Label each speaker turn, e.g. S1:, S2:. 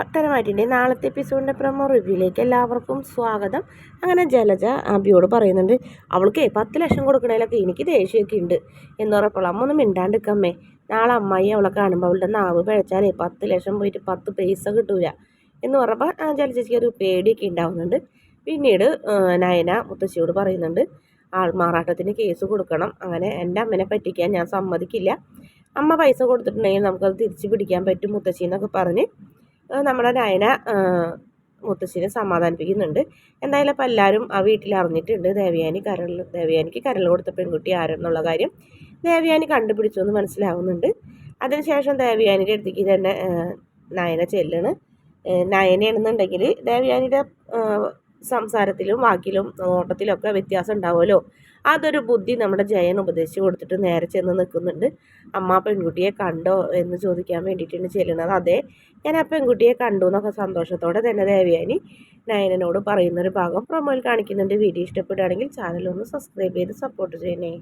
S1: പത്തനമാറ്റിന്റെ നാളത്തെ എപ്പിസോഡിന്റെ പ്രമോ റിവ്യൂയിലേക്ക് എല്ലാവർക്കും സ്വാഗതം. അങ്ങനെ ജലജ അബിയോട് പറയുന്നുണ്ട് അവൾക്ക് പത്ത് ലക്ഷം കൊടുക്കണേലൊക്കെ എനിക്ക് ദേഷ്യമൊക്കെ ഉണ്ട്. എന്ന് പറഞ്ഞപ്പോൾ അമ്മ ഒന്നും മിണ്ടാണ്ടിക്കമ്മേ നാളെ അമ്മായി അവളെ കാണുമ്പോൾ അവളുടെ നാവ് പഴച്ചാലേ പത്ത് ലക്ഷം പോയിട്ട് പത്ത് പൈസ കിട്ടൂല. എന്ന് പറഞ്ഞപ്പോൾ ജലജയ്ക്ക് ഒരു പേടിയൊക്കെ ഉണ്ടാവുന്നുണ്ട്. പിന്നീട് നയന മുത്തശ്ശിയോട് പറയുന്നുണ്ട് ആൾമാറാട്ടത്തിന് കേസ് കൊടുക്കണം. അങ്ങനെ എന്റെ അമ്മനെ പറ്റിക്കാൻ ഞാൻ സമ്മതിക്കില്ല. അമ്മ പൈസ കൊടുത്തിട്ടുണ്ടെങ്കിൽ നമുക്കത് തിരിച്ചു പിടിക്കാൻ പറ്റും മുത്തശ്ശി എന്നൊക്കെ പറഞ്ഞ് നമ്മുടെ നയന മുത്തശ്ശിനെ സമാധാനിപ്പിക്കുന്നുണ്ട്. എന്തായാലും അപ്പോൾ എല്ലാവരും ആ വീട്ടിൽ അറിഞ്ഞിട്ടുണ്ട് ദേവയാനി കരൾ ദേവയാനിക്ക് കരൾ കൊടുത്ത പെൺകുട്ടി ആരെന്നുള്ള കാര്യം ദേവയാനി കണ്ടുപിടിച്ചു എന്ന് മനസ്സിലാവുന്നുണ്ട്. അതിനുശേഷം ദേവയാനിയുടെ അടുത്തേക്ക് തന്നെ നയന ചെല്ലാണ്. നയനയാണെന്നുണ്ടെങ്കിൽ ദേവയാനിയുടെ സംസാരത്തിലും വാക്കിലും ഓട്ടത്തിലൊക്കെ വ്യത്യാസം ഉണ്ടാവുമല്ലോ അതൊരു ബുദ്ധി നമ്മുടെ ജയൻ ഉപദേശിച്ച് കൊടുത്തിട്ട് നേരെ ചെന്ന് നിൽക്കുന്നുണ്ട്. അമ്മ പെൺകുട്ടിയെ കണ്ടോ? എന്ന് ചോദിക്കാൻ വേണ്ടിയിട്ടാണ് ചെല്ലുന്നത്. അതെ ഞാൻ ആ പെൺകുട്ടിയെ കണ്ടു എന്നൊക്കെ സന്തോഷത്തോടെ തന്നെ ദേവിയാനി നയനനോട് പറയുന്നൊരു ഭാഗം പ്രൊമോയിൽ കാണിക്കുന്നുണ്ട്. വീഡിയോ ഇഷ്ടപ്പെടുകയാണെങ്കിൽ ചാനൽ ഒന്ന് സബ്സ്ക്രൈബ് ചെയ്ത് സപ്പോർട്ട് ചെയ്യണേ.